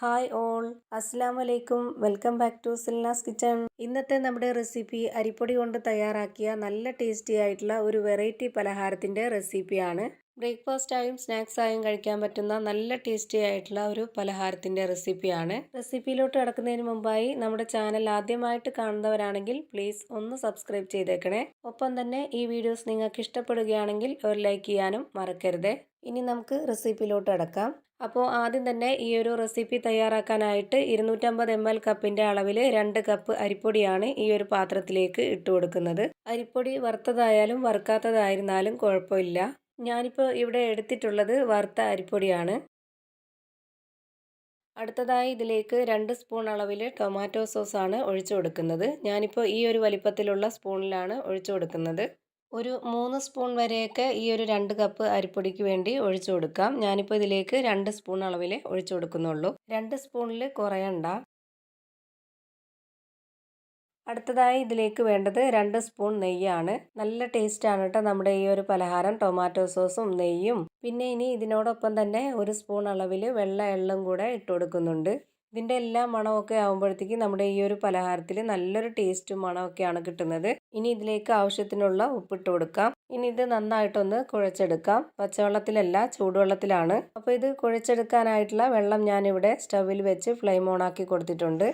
Hi all. അസ്സാം വലൈക്കും welcome back to Silna's kitchen. ഇന്നത്തെ നമ്മുടെ റെസിപ്പി അരിപ്പൊടി കൊണ്ട് തയ്യാറാക്കിയ നല്ല ടേസ്റ്റി ആയിട്ടുള്ള ഒരു വെറൈറ്റി പലഹാരത്തിന്റെ റെസിപ്പിയാണ്. ബ്രേക്ക്ഫാസ്റ്റായും സ്നാക്സായും കഴിക്കാൻ പറ്റുന്ന നല്ല ടേസ്റ്റി ആയിട്ടുള്ള ഒരു പലഹാരത്തിന്റെ റെസിപ്പിയാണ്. റെസിപ്പിയിലോട്ട് കിടക്കുന്നതിന് മുമ്പായി നമ്മുടെ ചാനൽ ആദ്യമായിട്ട് കാണുന്നവരാണെങ്കിൽ പ്ലീസ് ഒന്ന് സബ്സ്ക്രൈബ് ചെയ്തേക്കണേ. ഒപ്പം തന്നെ ഈ വീഡിയോസ് നിങ്ങൾക്ക് ഇഷ്ടപ്പെടുകയാണെങ്കിൽ ഒരു ലൈക്ക് ചെയ്യാനും മറക്കരുത്. ഇനി നമുക്ക് റെസിപ്പിയിലോട്ട് കിടക്കാം അപ്പോൾ ആദ്യം തന്നെ ഈ ഒരു റെസിപ്പി തയ്യാറാക്കാനായിട്ട് ഇരുന്നൂറ്റമ്പത് എം എൽ കപ്പിന്റെ അളവിൽ രണ്ട് കപ്പ് അരിപ്പൊടിയാണ് ഈ ഒരു പാത്രത്തിലേക്ക് ഇട്ട് കൊടുക്കുന്നത്. അരിപ്പൊടി വറുത്തതായാലും വറുക്കാത്തതായിരുന്നാലും കുഴപ്പമില്ല. ഞാനിപ്പോൾ ഇവിടെ എടുത്തിട്ടുള്ളത് വറുത്ത അരിപ്പൊടിയാണ്. അടുത്തതായി ഇതിലേക്ക് രണ്ട് സ്പൂൺ അളവിൽ ടൊമാറ്റോ സോസാണ് ഒഴിച്ചു കൊടുക്കുന്നത്. ഞാനിപ്പോൾ ഈ ഒരു വലിപ്പത്തിലുള്ള സ്പൂണിലാണ് ഒഴിച്ചു കൊടുക്കുന്നത്. ഒരു മൂന്ന് സ്പൂൺ വരെയൊക്കെ ഈ ഒരു രണ്ട് കപ്പ് അരിപ്പൊടിക്ക് വേണ്ടി ഒഴിച്ചു കൊടുക്കാം. ഞാനിപ്പോൾ ഇതിലേക്ക് രണ്ട് സ്പൂൺ അളവിൽ ഒഴിച്ചു കൊടുക്കുന്നുള്ളൂ. രണ്ട് സ്പൂണിൽ കുറയണ്ട. അടുത്തതായി ഇതിലേക്ക് വേണ്ടത് രണ്ട് സ്പൂൺ നെയ്യാണ്. നല്ല ടേസ്റ്റാണ് കേട്ടോ നമ്മുടെ ഈ ഒരു പലഹാരം. ടൊമാറ്റോ സോസും നെയ്യും. പിന്നെ ഇനി ഇതിനോടൊപ്പം തന്നെ ഒരു സ്പൂൺ അളവിൽ വെള്ള എള്ളും കൂടെ ഇട്ട് കൊടുക്കുന്നുണ്ട്. ഇതിന്റെ എല്ലാ മണമൊക്കെ ആകുമ്പോഴത്തേക്കും നമ്മുടെ ഈ ഒരു പലഹാരത്തിൽ നല്ലൊരു ടേസ്റ്റും മണമൊക്കെയാണ് കിട്ടുന്നത്. ഇനി ഇതിലേക്ക് ആവശ്യത്തിനുള്ള ഉപ്പിട്ട് കൊടുക്കാം. ഇനി ഇത് നന്നായിട്ടൊന്ന് കുഴച്ചെടുക്കാം. പച്ചവെള്ളത്തിലല്ല ചൂടുവെള്ളത്തിലാണ്. അപ്പോൾ ഇത് കുഴച്ചെടുക്കാനായിട്ടുള്ള വെള്ളം ഞാനിവിടെ സ്റ്റവിൽ വെച്ച് ഫ്ലെയിം ഓൺ ആക്കി കൊടുത്തിട്ടുണ്ട്.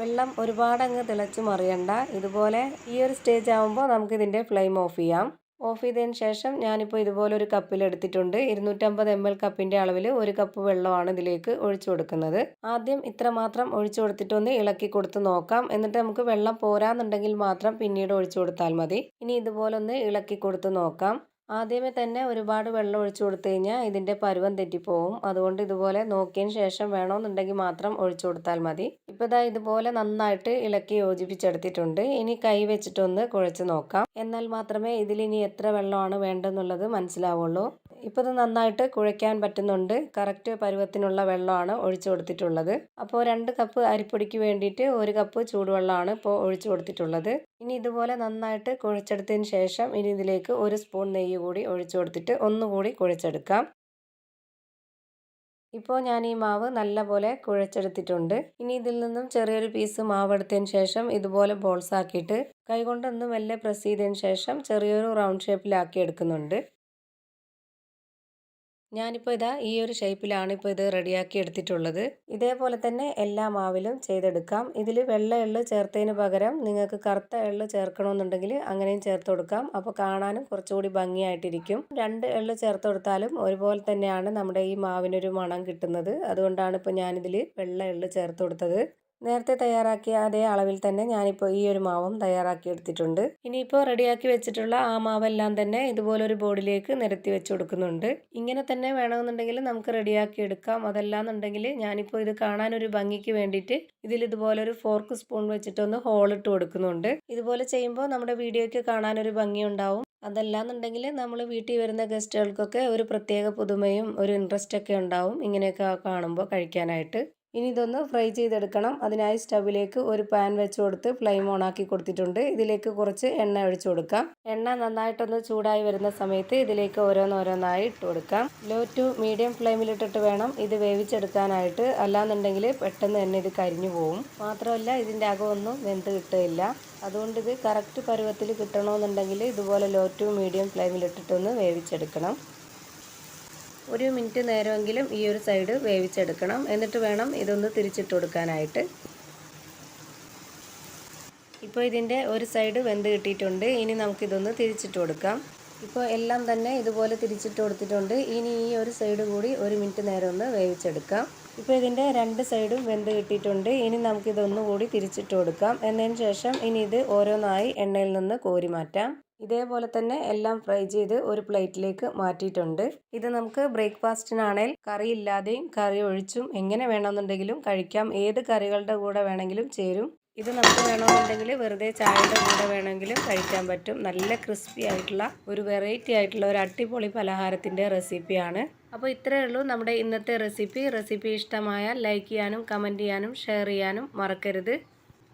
വെള്ളം ഒരുപാടങ്ങ് തിളച്ച് മറിയണ്ട ഇതുപോലെ ഈ ഒരു സ്റ്റേജ് ആകുമ്പോൾ നമുക്കിതിന്റെ ഫ്ലെയിം ഓഫ് ചെയ്യാം. ഓഫ് ചെയ്തതിന് ശേഷം ഞാനിപ്പോൾ ഇതുപോലൊരു കപ്പിൽ എടുത്തിട്ടുണ്ട്. ഇരുന്നൂറ്റമ്പത് എം എൽ കപ്പിന്റെ അളവിൽ ഒരു കപ്പ് വെള്ളമാണ് ഇതിലേക്ക് ഒഴിച്ചു കൊടുക്കുന്നത്. ആദ്യം ഇത്ര മാത്രം ഒഴിച്ചു കൊടുത്തിട്ടൊന്ന് ഇളക്കി കൊടുത്ത് നോക്കാം. എന്നിട്ട് നമുക്ക് വെള്ളം പോരാന്നുണ്ടെങ്കിൽ മാത്രം പിന്നീട് ഒഴിച്ചു കൊടുത്താൽ മതി. ഇനി ഇതുപോലൊന്ന് ഇളക്കി കൊടുത്ത് നോക്കാം. ആദ്യമേ തന്നെ ഒരുപാട് വെള്ളം ഒഴിച്ചു കൊടുത്തു കഴിഞ്ഞാൽ ഇതിന്റെ പരുവം തെറ്റിപ്പോവും. അതുകൊണ്ട് ഇതുപോലെ നോക്കിയതിന് ശേഷം വേണമെന്നുണ്ടെങ്കിൽ മാത്രം ഒഴിച്ചു കൊടുത്താൽ മതി. ഇപ്പോൾ ഇതാ ഇതുപോലെ നന്നായിട്ട് ഇളക്കി യോജിപ്പിച്ചെടുത്തിട്ടുണ്ട്. ഇനി കൈ വെച്ചിട്ടൊന്ന് കുഴച്ച് നോക്കാം. എന്നാൽ മാത്രമേ ഇതിലിനി എത്ര വെള്ളമാണ് വേണ്ടെന്നുള്ളത് മനസ്സിലാവുള്ളൂ. ഇപ്പോൾ ഇത് നന്നായിട്ട് കുഴയ്ക്കാൻ പറ്റുന്നുണ്ട്. കറക്റ്റ് പരുവത്തിനുള്ള വെള്ളമാണ് ഒഴിച്ചു കൊടുത്തിട്ടുള്ളത്. അപ്പോൾ രണ്ട് കപ്പ് അരിപ്പൊടിക്ക് വേണ്ടിയിട്ട് ഒരു കപ്പ് ചൂടുവെള്ളമാണ് ഇപ്പോൾ ഒഴിച്ചു കൊടുത്തിട്ടുള്ളത്. ഇനി ഇതുപോലെ നന്നായിട്ട് കുഴച്ചെടുത്തതിന് ശേഷം ഇനി ഇതിലേക്ക് ഒരു സ്പൂൺ നെയ്യ് കൂടി ഒഴിച്ചു കൊടുത്തിട്ട് ഒന്നുകൂടി കുഴച്ചെടുക്കാം. ഇപ്പോൾ ഞാൻ ഈ മാവ് നല്ലപോലെ കുഴച്ചെടുത്തിട്ടുണ്ട്. ഇനി ഇതിൽ നിന്നും ചെറിയൊരു പീസ് മാവ് എടുത്തതിന് ശേഷം ഇതുപോലെ ബോൾസ് ആക്കിയിട്ട് കൈകൊണ്ടൊന്ന് മെല്ലെ പ്രസ് ചെയ്തതിന് ശേഷം ചെറിയൊരു റൗണ്ട് ഷേപ്പിലാക്കി എടുക്കുന്നുണ്ട്. ഞാനിപ്പോൾ ഇതാ ഈ ഒരു ഷേപ്പിലാണ് ഇപ്പോൾ ഇത് റെഡിയാക്കി എടുത്തിട്ടുള്ളത്. ഇതേപോലെ തന്നെ എല്ലാ മാവിലും ചെയ്തെടുക്കാം. ഇതിൽ വെള്ള എള്ള് ചേർത്തതിന് പകരം നിങ്ങൾക്ക് കറുത്ത എള്ള് ചേർക്കണമെന്നുണ്ടെങ്കിൽ അങ്ങനെയും ചേർത്ത് കൊടുക്കാം. അപ്പോൾ കാണാനും കുറച്ചുകൂടി ഭംഗിയായിട്ടിരിക്കും. രണ്ട് എള്ള് ചേർത്ത് കൊടുത്താലും ഒരുപോലെ തന്നെയാണ് നമ്മുടെ ഈ മാവിനൊരു മണം കിട്ടുന്നത്. അതുകൊണ്ടാണ് ഇപ്പോൾ ഞാനിതിൽ വെള്ള എള്ള് ചേർത്ത് കൊടുത്തത്. നേരത്തെ തയ്യാറാക്കിയ അതേ അളവിൽ തന്നെ ഞാനിപ്പോൾ ഈ ഒരു മാവും തയ്യാറാക്കി എടുത്തിട്ടുണ്ട്. ഇനിയിപ്പോൾ റെഡിയാക്കി വെച്ചിട്ടുള്ള ആ മാവെല്ലാം തന്നെ ഇതുപോലെ ഒരു ബോർഡിലേക്ക് നിരത്തി വെച്ച് കൊടുക്കുന്നുണ്ട്. ഇങ്ങനെ തന്നെ വേണമെന്നുണ്ടെങ്കിൽ നമുക്ക് റെഡിയാക്കി എടുക്കാം. അതല്ലാന്നുണ്ടെങ്കിൽ ഞാനിപ്പോൾ ഇത് കാണാൻ ഒരു ഭംഗിക്ക് വേണ്ടിയിട്ട് ഇതിൽ ഇതുപോലെ ഒരു ഫോർക്ക് സ്പൂൺ വെച്ചിട്ടൊന്ന് ഹോളിട്ട് കൊടുക്കുന്നുണ്ട്. ഇതുപോലെ ചെയ്യുമ്പോൾ നമ്മുടെ വീഡിയോയ്ക്ക് കാണാൻ ഒരു ഭംഗി ഉണ്ടാവും. അതല്ലാന്നുണ്ടെങ്കിൽ നമ്മൾ വീട്ടിൽ വരുന്ന ഗസ്റ്റുകൾക്കൊക്കെ ഒരു പ്രത്യേക പുതുമയും ഒരു ഇൻട്രസ്റ്റ് ഒക്കെ ഉണ്ടാവും ഇങ്ങനെയൊക്കെ കാണുമ്പോൾ കഴിക്കാനായിട്ട്. ഇനി ഇതൊന്ന് ഫ്രൈ ചെയ്തെടുക്കണം. അതിനായി സ്റ്റവിലേക്ക് ഒരു പാൻ വെച്ച് കൊടുത്ത് ഫ്ലെയിം ഓൺ ആക്കി കൊടുത്തിട്ടുണ്ട്. ഇതിലേക്ക് കുറച്ച് എണ്ണ ഒഴിച്ചു കൊടുക്കാം. എണ്ണ നന്നായിട്ടൊന്ന് ചൂടായി വരുന്ന സമയത്ത് ഇതിലേക്ക് ഓരോന്നോരോന്നായി ഇട്ട് കൊടുക്കാം. ലോ ടു മീഡിയം ഫ്ലെയിമിലിട്ടിട്ട് വേണം ഇത് വേവിച്ചെടുക്കാനായിട്ട്. അല്ലാന്നുണ്ടെങ്കിൽ പെട്ടെന്ന് തന്നെ ഇത് കരിഞ്ഞു പോവും. മാത്രമല്ല ഇതിന്റെ അകമൊന്നും വെന്ത് കിട്ടുകയില്ല. അതുകൊണ്ട് ഇത് കറക്റ്റ് പരുവത്തിൽ കിട്ടണമെന്നുണ്ടെങ്കിൽ ഇതുപോലെ ലോ ടു മീഡിയം ഫ്ലെയിമിലിട്ടിട്ടൊന്ന് വേവിച്ചെടുക്കണം. ഒരു മിനിറ്റ് നേരമെങ്കിലും ഈ ഒരു സൈഡ് വേവിച്ചെടുക്കണം. എന്നിട്ട് വേണം ഇതൊന്ന് തിരിച്ചിട്ട് കൊടുക്കാനായിട്ട്. ഇപ്പോൾ ഇതിന്റെ ഒരു സൈഡ് വെന്ത് കിട്ടിയിട്ടുണ്ട്. ഇനി നമുക്കിതൊന്ന് തിരിച്ചിട്ട് കൊടുക്കാം. ഇപ്പോൾ എല്ലാം തന്നെ ഇതുപോലെ തിരിച്ചിട്ട് കൊടുത്തിട്ടുണ്ട്. ഇനി ഈ ഒരു സൈഡ് കൂടി ഒരു മിനിറ്റ് നേരം ഒന്ന് വേവിച്ചെടുക്കാം. ഇപ്പോൾ ഇതിന്റെ രണ്ട് സൈഡും വെന്ത് കിട്ടിയിട്ടുണ്ട്. ഇനി നമുക്കിതൊന്നുകൂടി തിരിച്ചിട്ട് കൊടുക്കാം. എന്നതിന് ശേഷം ഇനി ഇത് ഓരോന്നായി എണ്ണയിൽ നിന്ന് കോരി മാറ്റാം. ഇതേപോലെ തന്നെ എല്ലാം ഫ്രൈ ചെയ്ത് ഒരു പ്ലേറ്റിലേക്ക് മാറ്റിയിട്ടുണ്ട്. ഇത് നമുക്ക് ബ്രേക്ക്ഫാസ്റ്റിനാണേൽ കറി ഇല്ലാതെയും കറി ഒഴിച്ചും എങ്ങനെ വേണമെന്നുണ്ടെങ്കിലും കഴിക്കാം. ഏത് കറികളുടെ കൂടെ വേണമെങ്കിലും ചേരും. ഇത് നമുക്ക് വേണമെന്നുണ്ടെങ്കിൽ വെറുതെ ചായയുടെ കൂടെ വേണമെങ്കിലും കഴിക്കാൻ പറ്റും. നല്ല ക്രിസ്പി ആയിട്ടുള്ള ഒരു വെറൈറ്റി ആയിട്ടുള്ള ഒരു അടിപൊളി പലഹാരത്തിന്റെ റെസിപ്പിയാണ്. അപ്പോൾ ഇത്രയേ ഉള്ളൂ നമ്മുടെ ഇന്നത്തെ റെസിപ്പി. റെസിപ്പി ഇഷ്ടമായാൽ ലൈക്ക് ചെയ്യാനും കമന്റ് ചെയ്യാനും ഷെയർ ചെയ്യാനും മറക്കരുത്.